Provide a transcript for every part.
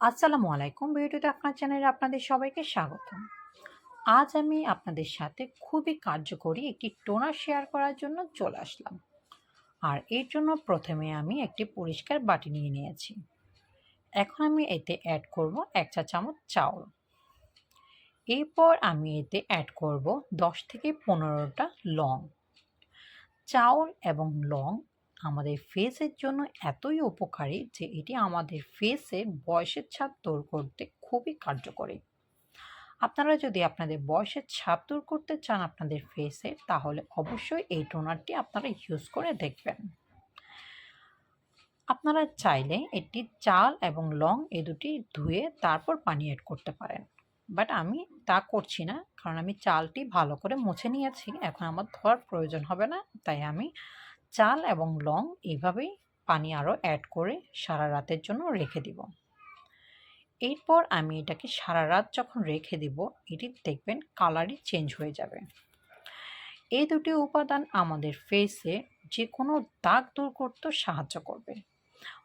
আসসালামু আলাইকুম ভিডিওতে আপনার চ্যানেলে আপনাদের সবাইকে স্বাগত আজ আমি আপনাদের সাথে খুবই কার্যকরী একটি টোনার শেয়ার করার জন্য চলে আসলাম। আর এর জন্য প্রথমে আমি একটি পরিষ্কার বাটি নিয়ে নিয়েছি। এখন আমি এতে অ্যাড করব এক চা চামচ চাউল। এরপর আমি এতে অ্যাড করব দশ থেকে পনেরোটা লং। চাউল এবং লং আমাদের ফেসের জন্য এতই উপকারী যে এটি আমাদের ফেসে বয়সের ছাপ দূর করতে খুবই কার্যকরী। আপনারা যদি আপনাদের বয়সের ছাপ দূর করতে চান আপনাদের ফেসে তাহলে অবশ্যই এই টোনারটি আপনারা ইউজ করে দেখবেন। আপনারা চাইলে এটি চাল এবং লং এ দুটি ধুয়ে তারপর পানি অ্যাড করতে পারেন। বাট আমি তা করছি না, কারণ আমি চালটি ভালো করে মুছে নিয়েছি, এখন আমার ধোয়ার প্রয়োজন হবে না, তাই আমি চাল এবং লং এইভাবেই পানি আরও অ্যাড করে সারা রাতের জন্য রেখে দিব। এরপর আমি এটাকে সারা রাত যখন রেখে দিব, এটি দেখবেন কালারই চেঞ্জ হয়ে যাবে। এই দুটি উপাদান আমাদের ফেসে যে কোনো দাগ দূর করতে সাহায্য করবে।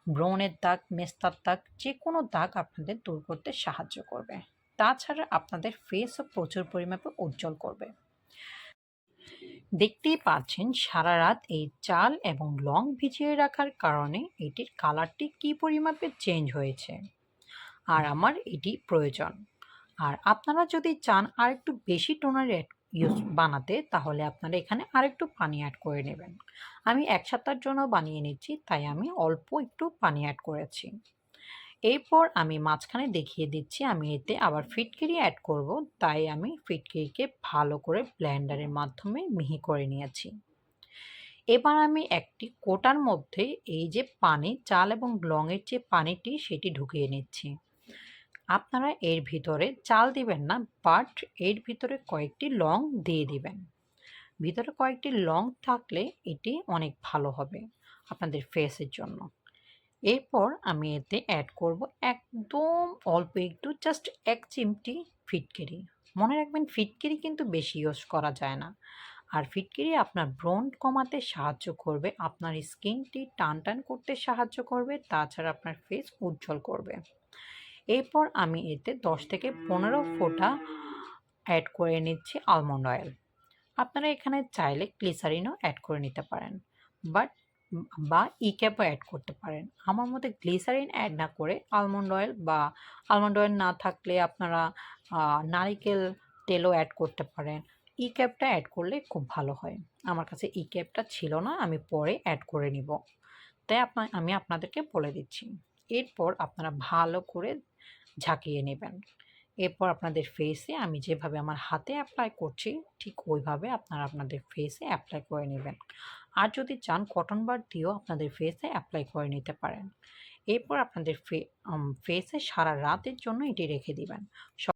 ব্রণের দাগ, মেস্তার দাগ যে কোনো দাগ আপনাদের দূর করতে সাহায্য করবে। তাছাড়া আপনাদের ফেসও প্রচুর পরিমাপে উজ্জ্বল করবে। দেখতেই পাচ্ছেন সারা রাত এই চাল এবং লং ভিজিয়ে রাখার কারণে এটির কালারটি কি পরিমাপে চেঞ্জ হয়েছে। আর আমার এটি প্রয়োজন। আর আপনারা যদি চান আর একটু বেশি টোনার ইউজ বানাতে, তাহলে আপনারা এখানে আরেকটু পানি অ্যাড করে নেবেন। আমি এক সপ্তাহের জন্য বানিয়ে নিচ্ছি, তাই আমি অল্প একটু পানি অ্যাড করেছি। এরপর আমি মাঝখানে দেখিয়ে দিচ্ছি, আমি এতে আবার ফিটকিরি অ্যাড করব। তাই আমি ফিটকিরিকে ভালো করে ব্লেন্ডারের মাধ্যমে মিহি করে নিয়েছি। এবার আমি একটি কোটার মধ্যে এই যে পানি, চাল এবং লংয়ের যে পানিটি, সেটি ঢুকিয়ে নিচ্ছি। আপনারা এর ভিতরে চাল দিবেন না বাট এর ভিতরে কয়েকটি লং দিয়ে দিবেন। ভিতরে কয়েকটি লং থাকলে এটি অনেক ভালো হবে আপনাদের ফেসের জন্য। এরপর আমি এতে অ্যাড করব একদম অল্প একটু জাস্ট এক চিমটি ফিটকিরি। মনে রাখবেন ফিটকিরি কিন্তু বেশি ইউজ করা যায় না। আর ফিটকিরি আপনার ব্রণ কমাতে সাহায্য করবে, আপনার স্কিনটি টান টান করতে সাহায্য করবে, তাছাড়া আপনার ফেস উজ্জ্বল করবে। এরপর আমি এতে দশ থেকে পনেরো ফোঁটা অ্যাড করে নিচ্ছি আলমন্ড অয়েল আপনারা এখানে চাইলে গ্লিসারিনও অ্যাড করে নিতে পারেন। বাট বা ই ক্যাপও অ্যাড করতে পারেন। আমার মতে গ্লিসারিন অ্যাড না করে আলমন্ড অয়েল বা আলমন্ড অয়েল না থাকলে আপনারা নারিকেল তেলও অ্যাড করতে পারেন। ই ক্যাপটা অ্যাড করলে খুব ভালো হয়। আমার কাছে ই ক্যাপটা ছিল না, আমি পরে অ্যাড করে নিব। তাই আপনার আমি আপনাদেরকে বলে দিচ্ছি। এরপর আপনারা ভালো করে ঝাঁকিয়ে নেবেন। এরপর আপনাদের ফেসে আমি যেভাবে আমার হাতে অ্যাপ্লাই করছি, ঠিক ওইভাবে আপনারা আপনাদের ফেসে অ্যাপ্লাই করে নেবেন। আর যদি চান কটন বার দিয়েও আপনাদের ফেসে অ্যাপ্লাই করে নিতে পারেন। এরপর আপনাদের ফেসে সারা রাতের জন্য এটি রেখে দিবেন।